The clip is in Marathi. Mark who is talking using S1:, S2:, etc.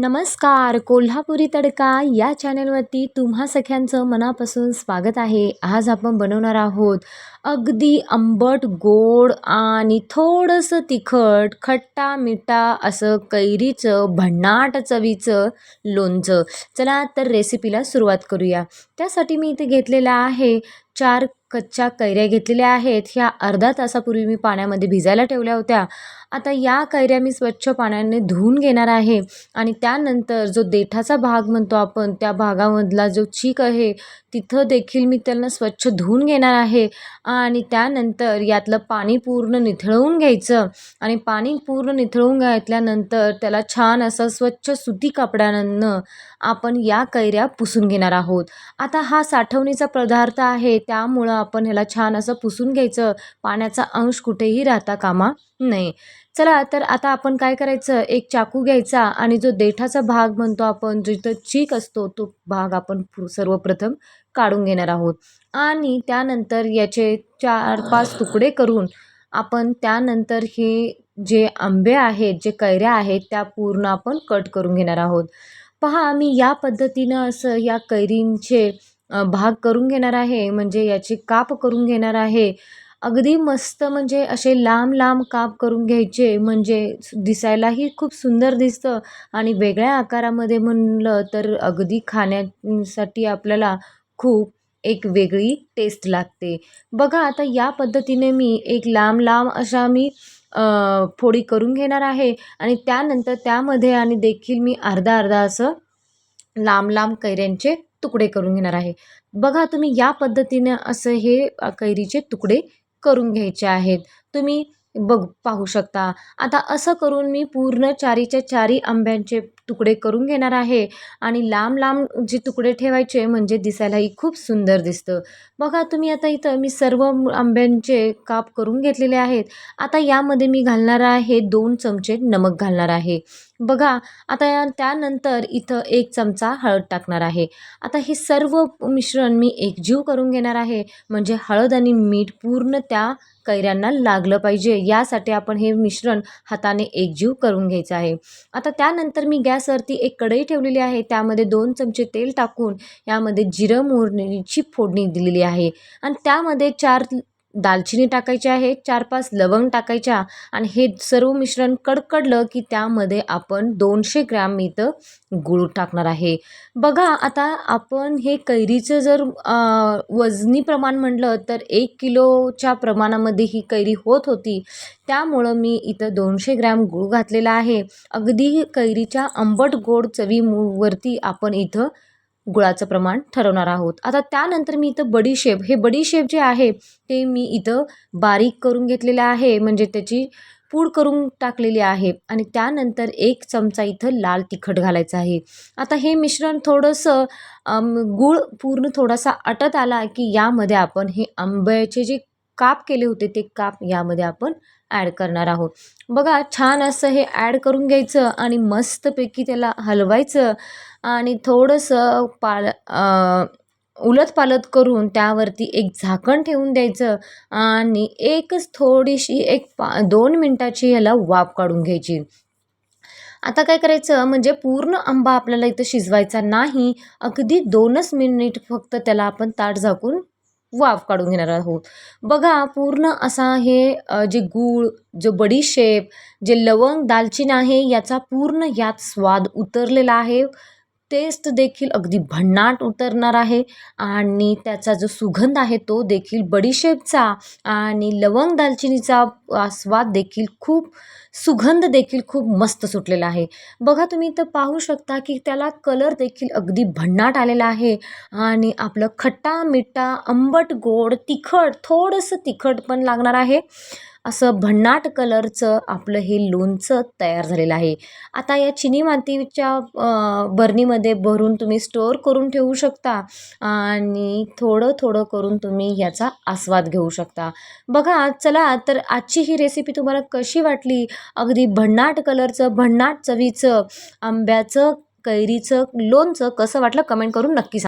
S1: नमस्कार कोल्हापुरी तडका या चॅनलवरती तुम्हा सख्यांचं मनापासून स्वागत आहे. आज आपण बनवणार आहोत अगदी आंबट गोड आणि थोडंसं तिखट खट्टा मिठा असं कैरीचं भन्नाट चवीचं लोणचं. चला तर रेसिपीला सुरुवात करूया. त्यासाठी मी इथे घेतलेलं आहे चार कच्च्या कैऱ्या घेतलेल्या आहेत. ह्या अर्धा तासापूर्वी मी पाण्यामध्ये भिजायला ठेवल्या होत्या. आता या कैऱ्या मी स्वच्छ पाण्याने धुवून घेणार आहे. आणि त्यानंतर जो देठाचा भाग म्हणतो आपण त्या भागामधला जो चीक आहे तिथं देखील मी त्यांना स्वच्छ धुवून घेणार आहे. आणि त्यानंतर यातलं पाणी पूर्ण निथळवून घ्यायचं. आणि पाणी पूर्ण निथळवून घेतल्यानंतर त्याला छान असं स्वच्छ सुती कपड्यानं आपण या कैऱ्या पुसून घेणार आहोत. आता हा साठवणीचा पदार्थ आहे त्यामुळं आपण ह्याला छान असं पुसून घ्यायचं. पाण्याचा अंश कुठेही राहता कामा नये. चला तर आता आपण काय करायचं? एक चाकू घ्यायचा आणि जो देठाचा भाग म्हणतो आपण जिथं चीक असतो तो भाग आपण सर्वप्रथम काढून घेणार आहोत. आणि त्यानंतर याचे चार पाच तुकडे करून आपण त्यानंतर हे जे आंबे आहेत जे कैऱ्या आहेत त्या पूर्ण आपण कट करून घेणार आहोत. पहा मी या पद्धतीनं असं या कैरींचे भाग करून घेणार आहे म्हणजे याची काप करून घेणार आहे. अगदी मस्त म्हणजे असे लांब लांब काप करून घ्यायचे म्हणजे दिसायलाही खूप सुंदर दिसतं आणि वेगळ्या आकारामध्ये म्हणलं तर अगदी खाण्यासाठी आपल्याला खूप एक वेगळी टेस्ट लागते. बघा आता या पद्धतीने मी एक लांब लांब अशा मी फोडी करून घेणार आहे आणि त्यानंतर त्यामध्ये आणि देखील मी अर्धा अर्धा असं लांब लांब कैऱ्यांचे तुकडे करून घेणार आहे. बघा तुम्ही या पद्धतीने असं हे कैरीचे तुकडे करून घ्यायचे आहेत. तुम्ही बघ पाहू शकता. आता असं करून मी पूर्ण चारीच्या चारी आंब्यांचे तुकडे करून घेणार आहे. आणि लांब लांब जे तुकडे ठेवायचे म्हणजे दिसायलाही खूप सुंदर दिसतं. बघा तुम्ही आता इथं मी सर्व आंब्यांचे काप करून घेतलेले आहेत. आता यामध्ये मी घालणार आहे दोन चमचे नमक घालणार आहे. बघा आता या त्यानंतर इथं एक चमचा हळद टाकणार आहे. आता हे सर्व मिश्रण मी एकजीव करून घेणार आहे. म्हणजे हळद आणि मीठ पूर्ण त्या कैऱ्यांना लागलं पाहिजे. यासाठी आपण हे मिश्रण हाताने एकजीव करून घ्यायचं आहे. आता त्यानंतर मी गॅसवरती एक कढई ठेवलेली आहे. त्यामध्ये दोन चमचे तेल टाकून यामध्ये जिरं मोहरीची फोडणी दिलेली आहे. आणि त्यामध्ये चार दालचिनी टाकायची आहे चार पाच लवंग टाकायच्या आणि हे सर्व मिश्रण कडकडलं की त्यामध्ये आपण दोनशे ग्रॅम इथं गूळ टाकणार आहे. बघा आता आपण हे कैरीचं जर वजनी प्रमाण म्हटलं तर एक किलोच्या प्रमाणामध्ये ही कैरी होत होती. त्यामुळं मी इथं दोनशे ग्रॅम गूळ घातलेला आहे. अगदी कैरीच्या आंबट गोड चवीवरती आपण इथं गुळाचं प्रमाण ठरवणार आहोत. आता त्यानंतर मी इथं बडीशेप हे बडीशेप जे आहे ते मी इथं बारीक करून घेतलेलं आहे. म्हणजे त्याची पूड करून टाकलेली आहे. आणि त्यानंतर एक चमचा इथं लाल तिखट घालायचं आहे. आता हे मिश्रण थोडंसं गूळ पूर्ण थोडासा अटत आला की यामध्ये आपण हे आंब्याचे जे काप केले होते ते काप यामध्ये आपण ॲड करणार आहोत. बघा छान असं हे ॲड करून घ्यायचं आणि मस्तपैकी त्याला हलवायचं आणि थोडंसं पाल उलत पालत करून त्यावरती एक झाकण ठेवून द्यायचं आणि एकच थोडीशी एक पा दोन मिनटाची ह्याला वाफ काढून घ्यायची. आता काय करायचं? म्हणजे पूर्ण आंबा आपल्याला इथं शिजवायचा नाही. अगदी दोनच मिनिट फक्त त्याला आपण ताट झाकून वाफ काढून घेणार आहोत. बघा पूर्ण असा हे जे गूळ जो बडीशेप जे लवंग दालचिनी आहे याचा पूर्ण यात स्वाद उतरलेला आहे. टेस्ट देखील अगदी भन्नाट उतरणार आहे. आणि त्याचा जो सुगंध आहे तो देखील बडीशेपचा आणि लवंग दालचिनीचा स्वाद देखील खूप सुगंध देखील खूप मस्त सुटलेला आहे. बघा तुम्ही तर पाहू शकता की त्याला कलर देखील अगदी भन्नाट आलेला आहे. आणि आपलं खट्टा मिठा आंबट गोड तिखट थोडंसं तिखट पण लागणार आहे. असं भन्नाट कलरचं आपलं हे लोणचं तयार झालेलं आहे. आता या चिनी मातीच्या बरणीमध्ये भरून तुम्ही स्टोअर करून ठेवू शकता आणि थोडं थोडं करून तुम्ही याचा आस्वाद घेऊ शकता. बघा चला तर आजची ही रेसिपी तुम्हाला कशी वाटली? अगदी भन्नाट कलरचं भन्नाट चवीचं आंब्याचं कैरीचं लोणचं कसं वाटलं? कमेंट करून नक्की सांगा.